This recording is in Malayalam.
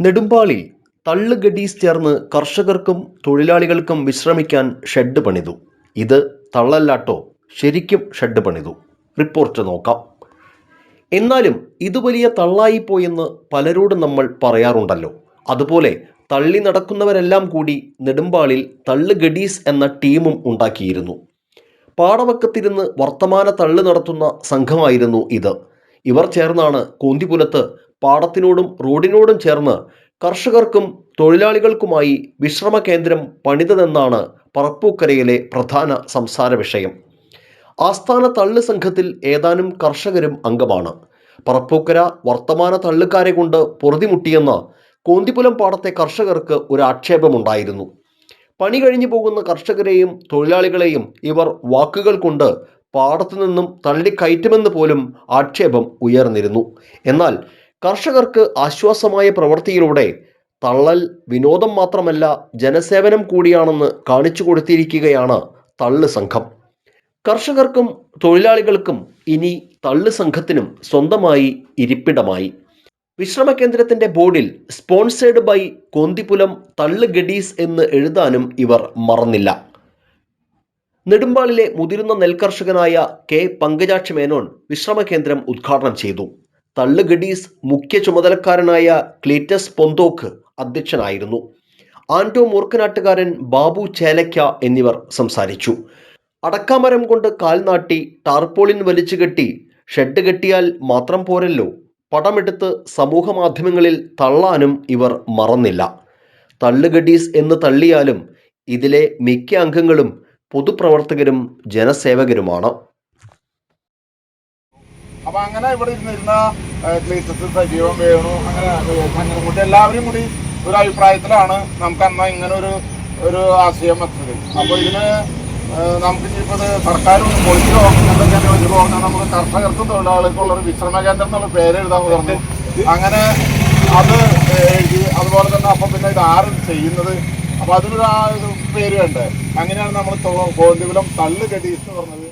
നെടുമ്പാളിൽ തള്ളുഗഡീസ് ചേർന്ന് കർഷകർക്കും തൊഴിലാളികൾക്കും വിശ്രമിക്കാൻ ഷെഡ് പണിതു. ഇത് തള്ളല്ലാട്ടോ ശരിക്കും ഷെഡ് പണിതു. റിപ്പോർട്ട് നോക്കാം. എന്നാലും ഇത് വലിയ തള്ളായിപ്പോയെന്ന് പലരോടും നമ്മൾ പറയാറുണ്ടല്ലോ. അതുപോലെ തള്ളി നടക്കുന്നവരെല്ലാം കൂടി നെടുമ്പാളിൽ തള്ളുഗഡീസ് എന്ന ടീമും ഉണ്ടാക്കിയിരുന്നു. പാടവക്കത്തിരുന്ന് വർത്തമാന തള്ളു നടത്തുന്ന സംഘമായിരുന്നു ഇത്. ഇവർ ചേർന്നാണ് കോന്തിപുലത്ത് പാടത്തിനോടും റോഡിനോടും ചേർന്ന് കർഷകർക്കും തൊഴിലാളികൾക്കുമായി വിശ്രമ കേന്ദ്രം പണിതതെന്നാണ് പറപ്പൂക്കരയിലെ പ്രധാന സംസാര വിഷയം. ആസ്ഥാന തള്ളു സംഘത്തിൽ ഏതാനും കർഷകരും അംഗമാണ്. പറപ്പൂക്കര വർത്തമാന തള്ളുകാരെ കൊണ്ട് പൊറുതിമുട്ടിയെന്ന് കോന്തിപുലം പാടത്തെ കർഷകർക്ക് ഒരു ആക്ഷേപമുണ്ടായിരുന്നു. പണി കഴിഞ്ഞു പോകുന്ന കർഷകരെയും തൊഴിലാളികളെയും ഇവർ വാക്കുകൾ കൊണ്ട് പാടത്തു നിന്നും തള്ളിക്കയറ്റുമെന്ന് പോലും ആക്ഷേപം ഉയർന്നിരുന്നു. എന്നാൽ കർഷകർക്ക് ആശ്വാസമായ പ്രവൃത്തിയിലൂടെ തള്ളൽ വിനോദം മാത്രമല്ല ജനസേവനം കൂടിയാണെന്ന് കാണിച്ചു കൊടുത്തിരിക്കുകയാണ് തള്ളു സംഘം. കർഷകർക്കും തൊഴിലാളികൾക്കും ഇനി തള്ളു സംഘത്തിനും സ്വന്തമായി ഇരിപ്പിടമായി. വിശ്രമ കേന്ദ്രത്തിന്റെ ബോർഡിൽ സ്പോൺസേഡ് ബൈ കോന്തിപുലം തള്ള് ഗഡീസ് എന്ന് എഴുതാനും ഇവർ മറന്നില്ല. നെടുമ്പാളിലെ മുതിർന്ന നെൽകർഷകനായ കെ പങ്കജാക്ഷ മേനോൻ വിശ്രമ കേന്ദ്രം ഉദ്ഘാടനം ചെയ്തു. തള്ളു ഗഡീസ് മുഖ്യ ചുമതലക്കാരനായ ക്ലീറ്റസ് പൊന്തോക്ക് അധ്യക്ഷനായിരുന്നു. ആൻഡോ മൂർക്കനാട്ടുകാരൻ ബാബു ചേലക്ക എന്നിവർ സംസാരിച്ചു. അടക്കാമരം കൊണ്ട് കാൽനാട്ടി ടാർപോളിൻ വലിച്ചു കെട്ടി ഷെഡ് കെട്ടിയാൽ മാത്രം പോരല്ലോ. പടമെടുത്ത് സമൂഹ മാധ്യമങ്ങളിൽ തള്ളാനും ഇവർ മറന്നില്ല. തള്ളുഗഡീസ് എന്ന് തള്ളിയാലും ഇതിലെ മിക്ക അംഗങ്ങളും പൊതുപ്രവർത്തകരും ജനസേവകരുമാണ്. അപ്പൊ അങ്ങനെ ഇവിടെ ഇരുന്നിരുന്ന സജീവം വേണു? അങ്ങനെ കൂടി എല്ലാവരും കൂടി ഒരു അഭിപ്രായത്തിലാണ് നമുക്ക് അന്ന് ഇങ്ങനെ ഒരു ഒരു ആശയം എത്തുന്നത് അപ്പോൾ ഇതിന് നമുക്ക് ഇപ്പോൾ ഇത് സർക്കാരും നോക്കുന്നുണ്ടെങ്കിൽ എന്തൊക്കെ പോകുന്ന നമുക്ക് കർഷകർക്കും തൊഴിലാളികൾക്കും ഉള്ള ഒരു വിശ്രമ കേന്ദ്രം എന്നുള്ള പേര് എഴുതാൻ പറഞ്ഞു. അങ്ങനെ അത് എഴുതി അതുപോലെ തന്നെ അപ്പം പിന്നെ ഇത് ആരും ചെയ്യുന്നത്? അപ്പോൾ അതിനൊരു പേര് വേണ്ടേ? അങ്ങനെയാണ് നമ്മൾ കോന്തികുലം തള്ളു ഗഡീസ് എന്ന് പറഞ്ഞത്.